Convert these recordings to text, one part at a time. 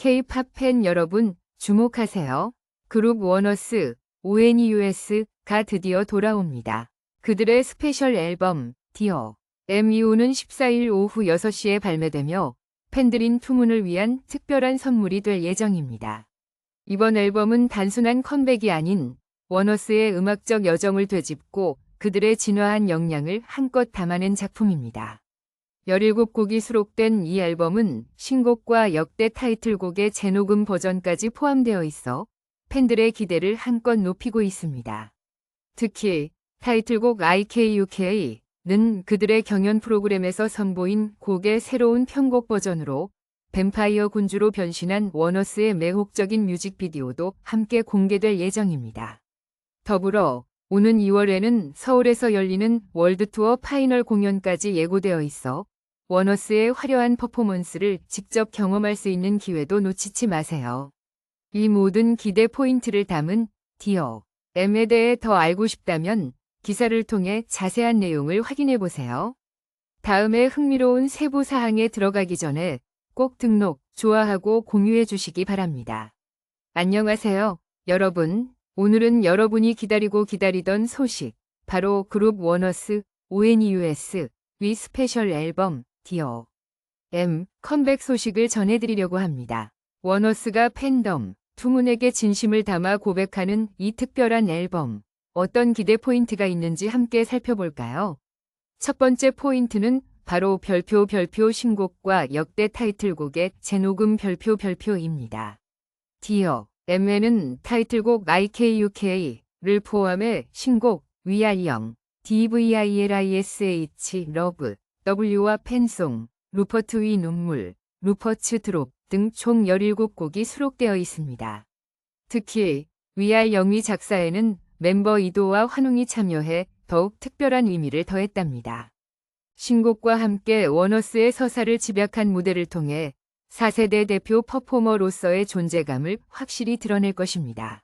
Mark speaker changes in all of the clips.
Speaker 1: K-팝 팬 여러분 주목하세요. 그룹 워너스 ONEUS가 드디어 돌아옵니다. 그들의 스페셜 앨범 디어 MEO는 14일 오후 6시에 발매되며 팬들인 투문을 위한 특별한 선물이 될 예정입니다. 이번 앨범은 단순한 컴백이 아닌 워너스의 음악적 여정을 되짚고 그들의 진화한 역량을 한껏 담아낸 작품입니다. 17곡이 수록된 이 앨범은 신곡과 역대 타이틀곡의 재녹음 버전까지 포함되어 있어 팬들의 기대를 한껏 높이고 있습니다. 특히 타이틀곡 IKUK는 그들의 경연 프로그램에서 선보인 곡의 새로운 편곡 버전으로 뱀파이어 군주로 변신한 워너스의 매혹적인 뮤직비디오도 함께 공개될 예정입니다. 더불어 오는 2월에는 서울에서 열리는 월드투어 파이널 공연까지 예고되어 있어 워너스의 화려한 퍼포먼스를 직접 경험할 수 있는 기회도 놓치지 마세요. 이 모든 기대 포인트를 담은 디어 M에 대해 더 알고 싶다면 기사를 통해 자세한 내용을 확인해 보세요. 다음에 흥미로운 세부 사항에 들어가기 전에 꼭 등록, 좋아하고 공유해 주시기 바랍니다. 안녕하세요, 여러분. 오늘은 여러분이 기다리고 기다리던 소식, 바로 그룹 워너스 ONEUS 위 스페셜 앨범 디어 M 컴백 소식을 전해드리려고 합니다. 워너스가 팬덤, 투문에게 진심을 담아 고백하는 이 특별한 앨범, 어떤 기대 포인트가 있는지 함께 살펴볼까요? 첫 번째 포인트는 바로 별표 별표 신곡과 역대 타이틀곡의 재녹음 별표 별표입니다. 디어 M에는 타이틀곡 IKUK를 포함해 신곡 위아영, DVILISH 러브, W와 팬송, 루퍼트 위 눈물, 루퍼츠 드롭 등 총 17곡이 수록되어 있습니다. 특히 위알 영위 작사에는 멤버 이도와 환웅이 참여해 더욱 특별한 의미를 더했답니다. 신곡과 함께 워너스의 서사를 집약한 무대를 통해 4세대 대표 퍼포머로서의 존재감을 확실히 드러낼 것입니다.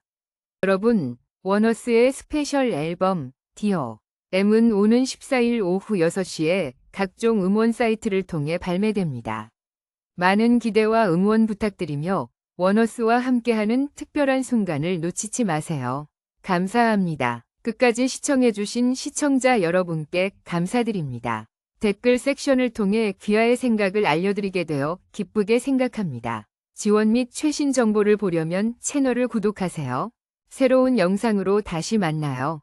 Speaker 1: 여러분, 워너스의 스페셜 앨범 디어 M은 오는 14일 오후 6시에 각종 음원 사이트를 통해 발매됩니다. 많은 기대와 응원 부탁드리며 워너스와 함께하는 특별한 순간을 놓치지 마세요. 감사합니다. 끝까지 시청해주신 시청자 여러분께 감사드립니다. 댓글 섹션을 통해 귀하의 생각을 알려드리게 되어 기쁘게 생각합니다. 지원 및 최신 정보를 보려면 채널을 구독하세요. 새로운 영상으로 다시 만나요.